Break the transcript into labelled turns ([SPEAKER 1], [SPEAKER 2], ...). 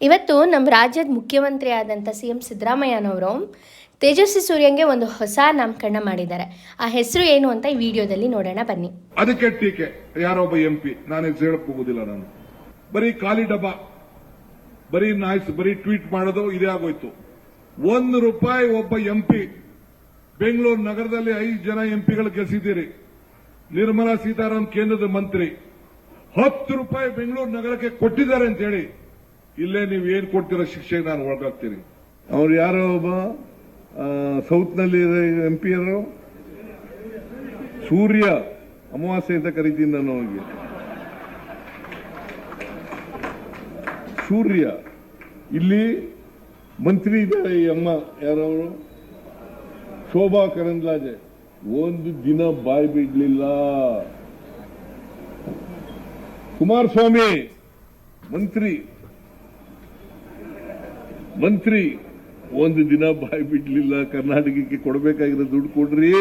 [SPEAKER 1] ಇವತ್ತು ನಮ್ಮ ರಾಜ್ಯದ ಮುಖ್ಯಮಂತ್ರಿ ಆದಂಥ ಸಿ ಎಂ ಸಿದ್ದರಾಮಯ್ಯನವರು ತೇಜಸ್ವಿ ಸೂರ್ಯಂಗೆ ಒಂದು ಹೊಸ ನಾಮಕರಣ ಮಾಡಿದ್ದಾರೆ. ಆ ಹೆಸರು ಏನು ಅಂತ ಈ ವಿಡಿಯೋದಲ್ಲಿ ನೋಡೋಣ, ಬನ್ನಿ.
[SPEAKER 2] ಅದಕ್ಕೆ ಟೀಕೆ. ಯಾರೊಬ್ಬ ಎಂ ಪಿ. ನಾನು ಹೇಳಕ್ಕೋಗುದಿಲ್ಲ ನಾನು. ಬರೀ ಖಾಲಿ ಡಬ್ಬ. ಬರೀ ನಾಯ್ಸ್, ಬರೀ ಟ್ವೀಟ್ ಮಾಡೋದು ಇದೇ ಆಗೋಯ್ತು. ಒಂದು ರೂಪಾಯಿ ಒಬ್ಬ ಎಂ ಪಿ. ಬೆಂಗಳೂರು ನಗರದಲ್ಲಿ ಐದು ಜನ ಎಂಪಿಗಳು ಗೆಲ್ಸಿದ್ದೀರಿ ನಿರ್ಮಲಾ ಸೀತಾರಾಮನ್ ಕೇಂದ್ರದ ಮಂತ್ರಿ. ಹತ್ತು ರೂಪಾಯಿ ಬೆಂಗಳೂರು ನಗರಕ್ಕೆ ಕೊಟ್ಟಿದ್ದಾರೆ ಅಂತ ಹೇಳಿ ಇಲ್ಲೇ ನೀವು ಏನ್ ಕೊಡ್ತಿರೋ ಶಿಕ್ಷೆಗೆ ನಾನು ಒಳಗಾಗ್ತೀನಿ
[SPEAKER 3] ಅವ್ರು ಯಾರೋ ಒಬ್ಬ ಸೌತ್ನಲ್ಲಿ ಎಂ ಪಿ ಅವರು ಸೂರ್ಯ ಅಮಾವಾಸ್ಯೆ ಅಂತ ಕರಿತೀನಿ ನಾನು ಅವನಿಗೆ. ಸೂರ್ಯ, ಇಲ್ಲಿ ಮಂತ್ರಿ ಇದ್ದಾರೆ ಈ ಅಮ್ಮ, ಯಾರವರು? ಶೋಭಾ ಕರಂದ್ಲಾಜೆ. ಒಂದು ದಿನ ಬಾಯಿ ಬಿಡ್ಲಿಲ್ಲ. ಕುಮಾರಸ್ವಾಮಿ, ಮಂತ್ರಿ. ಮಂತ್ರಿ ಒಂದು ದಿನ ಬಾಯಿ ಬಿಡ್ಲಿಲ್ಲ ಕರ್ನಾಟಕಕ್ಕೆ ಕೊಡಬೇಕಾಗಿರೋ ದುಡ್ಡು ಕೊಡ್ರಿ.